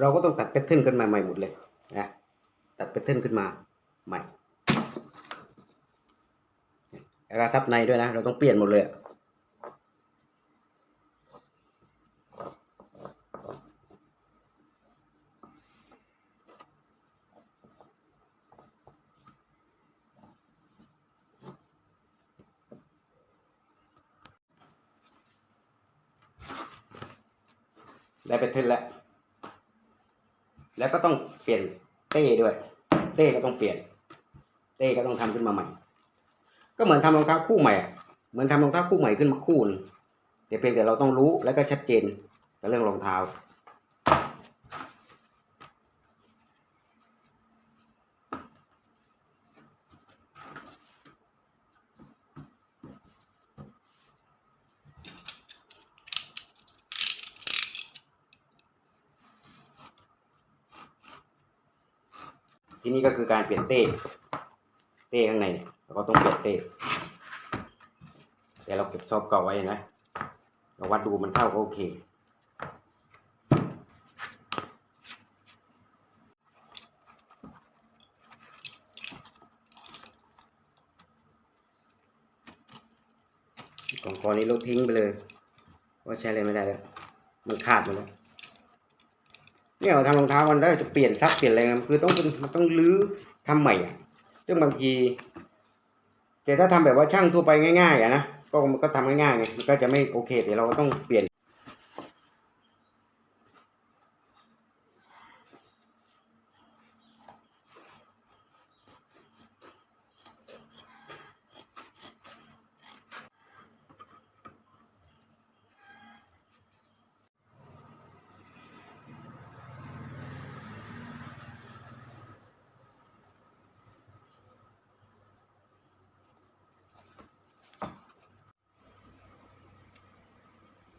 เราก็ต้องตัดแพทเทิร์นขึ้นมาใหม่หมดเลยนะตัดแพทเทิร์นขึ้นมาใหม่แล้วก็ซับในด้วยนะ เราต้องเปลี่ยนหมดเลยได้แพทเทิร์นแล้ว แล้วก็ต้องเปลี่ยนเต้ด้วย เต้ก็ต้องเปลี่ยน เต้ก็ต้องทำขึ้นมาใหม่ ก็เหมือนทำรองเท้าคู่ใหม่ เหมือนทำรองเท้าคู่ใหม่ขึ้นมาคู่นึงแต่เพียงแต่เราต้องรู้แล้วก็ชัดเจนกับเรื่องรองเท้า ที่นี้ก็คือการเปลี่ยนเต้เต้ข้างในเราก็ต้องเปลี่ยนเต้แต่เราเก็บซอบเก่าไว้นะเราวัดดูมันเท่าก็โอเคกล่องกอนี้ลบทิ้งไปเลยว่าใช้อะไรไม่ได้แล้วมันขาดหมดแล้ว เนี่ยเราทำรองเท้ามันได้จะเปลี่ยนซักเปลี่ยนอะไรมันคือต้องเป็นมันต้องรื้อทำใหม่อะซึ่งบางที แต่ถ้าทำแบบว่าช่างทั่วไปง่ายๆอะนะก็มันก็ทำง่ายๆไงมันก็จะไม่โอเคแต่เราก็ต้องเปลี่ยน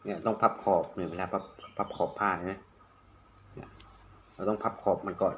เนี่ยต้องพับขอบเนี่ยเวลาพับพับขอบผ้านไหมเราต้องพับขอบมันก่อน